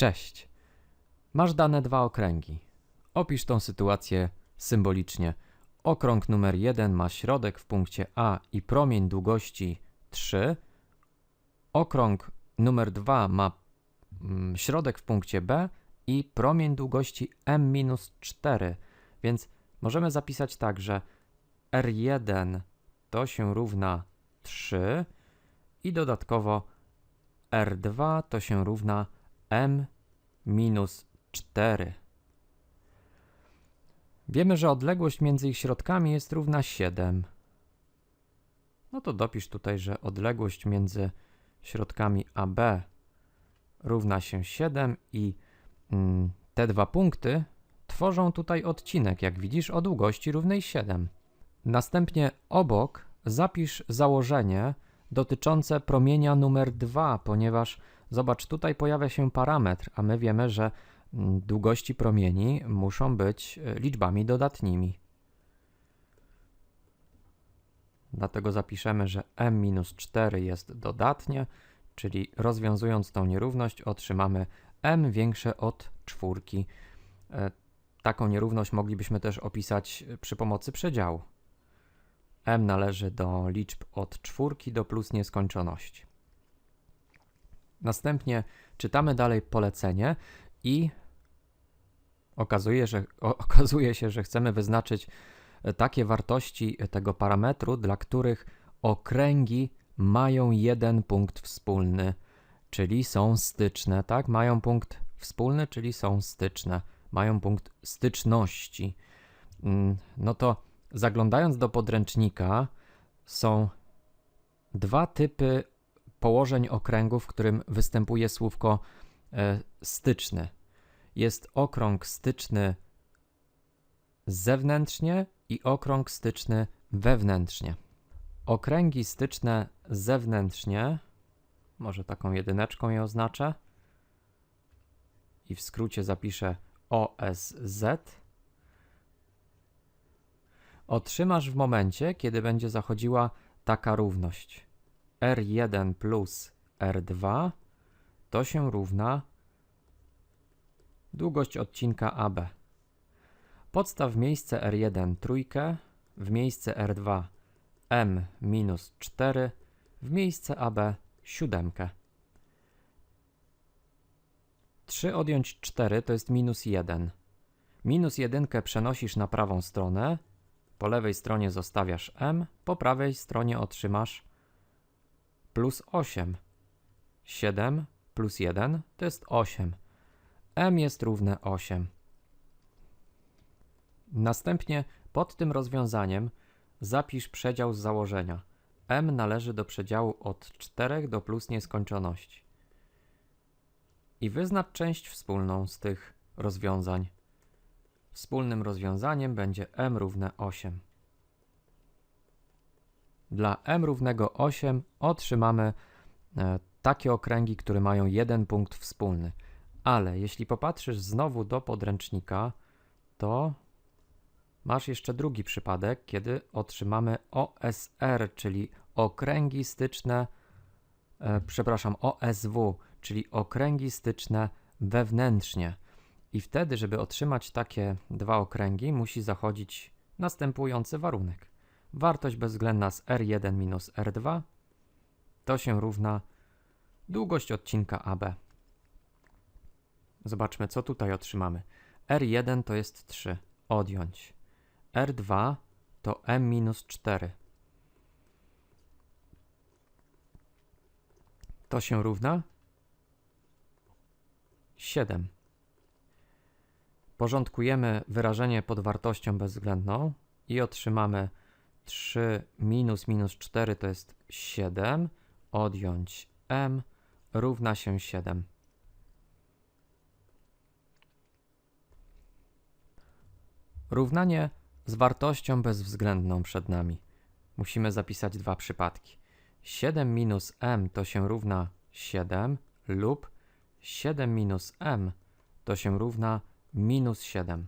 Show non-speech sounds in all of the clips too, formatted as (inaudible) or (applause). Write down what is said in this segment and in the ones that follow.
Cześć. Masz dane dwa okręgi. Opisz tą sytuację symbolicznie. Okrąg numer 1 ma środek w punkcie A i promień długości 3. Okrąg numer 2 ma mm, środek w punkcie B i promień długości m-4. Więc możemy zapisać tak, że R1 to się równa 3 i dodatkowo R2 to się równa m minus 4. Wiemy, że odległość między ich środkami jest równa 7. No to dopisz tutaj, że odległość między środkami AB równa się 7 i mm, te dwa punkty tworzą tutaj odcinek, jak widzisz, o długości równej 7. Następnie obok zapisz założenie dotyczące promienia numer 2, ponieważ zobacz, tutaj pojawia się parametr, a my wiemy, że mm, długości promieni muszą być e, liczbami dodatnimi. Dlatego zapiszemy, że m-4 jest dodatnie, czyli rozwiązując tą nierówność otrzymamy m większe od czwórki. E, Taką nierówność moglibyśmy też opisać e, przy pomocy przedziału. m należy do liczb od czwórki do plus nieskończoności. Następnie czytamy dalej polecenie i okazuje, że, (laughs) okazuje się, że chcemy wyznaczyć e, takie wartości tego parametru, dla których okręgi mają jeden punkt wspólny, czyli są styczne, tak? Mają punkt wspólny, czyli są styczne, mają punkt styczności. Mm, No to zaglądając do podręcznika, są dwa typy położeń okręgu, w którym występuje słówko e, styczny. Jest okrąg styczny zewnętrznie i okrąg styczny wewnętrznie. Okręgi styczne zewnętrznie, może taką jedyneczką je oznaczę i w skrócie zapiszę OSZ, otrzymasz w momencie, kiedy będzie zachodziła taka równość. R1 plus R2 to się równa długość odcinka AB. Podstaw w miejsce R1 trójkę, w miejsce R2 m minus 4, w miejsce AB siódemkę. 3 odjąć 4 to jest minus 1. Minus 1 przenosisz na prawą stronę, po lewej stronie zostawiasz m, po prawej stronie otrzymasz plus 8. 7 plus 1 to jest 8. m jest równe 8. Następnie pod tym rozwiązaniem zapisz przedział z założenia. m należy do przedziału od 4 do plus nieskończoności. I wyznacz część wspólną z tych rozwiązań. Wspólnym rozwiązaniem będzie m równe 8. Dla m równego 8 otrzymamy e, takie okręgi, które mają jeden punkt wspólny. Ale jeśli popatrzysz znowu do podręcznika, to masz jeszcze drugi przypadek, kiedy otrzymamy OSR, czyli okręgi styczne, e, przepraszam, OSW, czyli okręgi styczne wewnętrznie. I wtedy, żeby otrzymać takie dwa okręgi, musi zachodzić następujący warunek. Wartość bezwzględna z R1 minus R2 to się równa długość odcinka AB. Zobaczmy, co tutaj otrzymamy. R1 to jest 3, odjąć. R2 to M minus 4. To się równa 7. Porządkujemy wyrażenie pod wartością bezwzględną i otrzymamy 3 minus minus 4 to jest 7, odjąć m równa się 7. Równanie z wartością bezwzględną przed nami. Musimy zapisać dwa przypadki. 7 minus m to się równa 7 lub 7 minus m to się równa minus 7.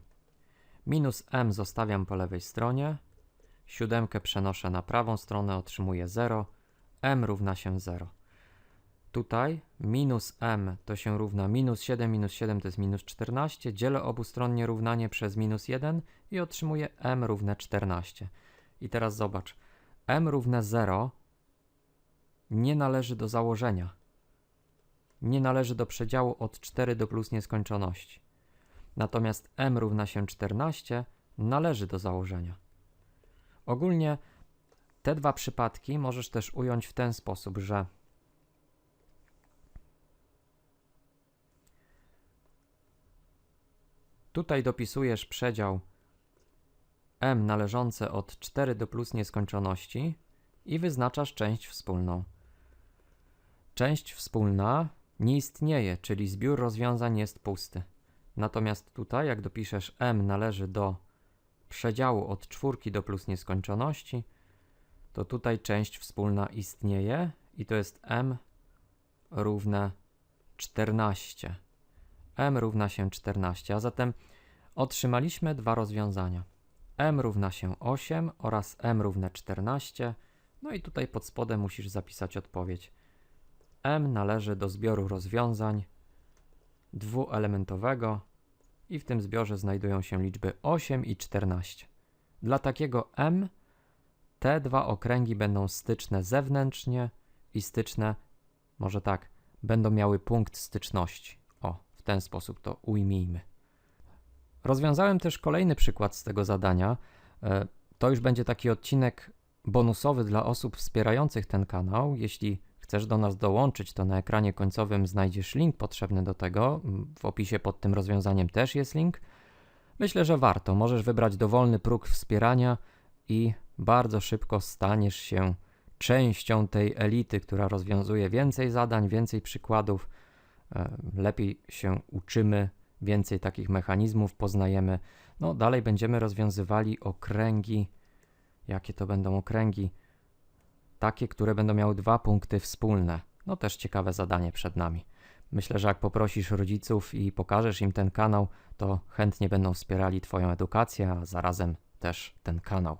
Minus m zostawiam po lewej stronie, siódemkę przenoszę na prawą stronę, otrzymuję 0, m równa się 0. tutaj minus m to się równa minus 7, minus 7 to jest minus 14. Dzielę obustronnie równanie przez minus 1 i otrzymuję m równe 14. I teraz zobacz, m równe 0 nie należy do założenia. Nie należy do przedziału od 4 do plus nieskończoności. Natomiast m równa się 14 należy do założenia. Ogólnie te dwa przypadki możesz też ująć w ten sposób, że tutaj dopisujesz przedział m należący od 4 do plus nieskończoności i wyznaczasz część wspólną. Część wspólna nie istnieje, czyli zbiór rozwiązań jest pusty. Natomiast tutaj, jak dopiszesz m należy do przedziału od czwórki do plus nieskończoności, to tutaj część wspólna istnieje i to jest m równe 14. m równa się 14, a zatem otrzymaliśmy dwa rozwiązania. m równa się 8 oraz m równe 14. No i tutaj pod spodem musisz zapisać odpowiedź. m należy do zbioru rozwiązań dwuelementowego i w tym zbiorze znajdują się liczby 8 i 14. Dla takiego m te dwa okręgi będą styczne zewnętrznie i styczne, może tak, będą miały punkt styczności. O, w ten sposób to ujmijmy. Rozwiązałem też kolejny przykład z tego zadania. E, To już będzie taki odcinek bonusowy dla osób wspierających ten kanał. Jeśli chcesz do nas dołączyć, to na ekranie końcowym znajdziesz link potrzebny do tego. W opisie pod tym rozwiązaniem też jest link. Myślę, że warto. Możesz wybrać dowolny próg wspierania i bardzo szybko staniesz się częścią tej elity, która rozwiązuje więcej zadań, więcej przykładów. E, Lepiej się uczymy, więcej takich mechanizmów poznajemy. No, dalej będziemy rozwiązywali okręgi. Jakie to będą okręgi? Takie, które będą miały dwa punkty wspólne. No, też ciekawe zadanie przed nami. Myślę, że jak poprosisz rodziców i pokażesz im ten kanał, to chętnie będą wspierali Twoją edukację, a zarazem też ten kanał.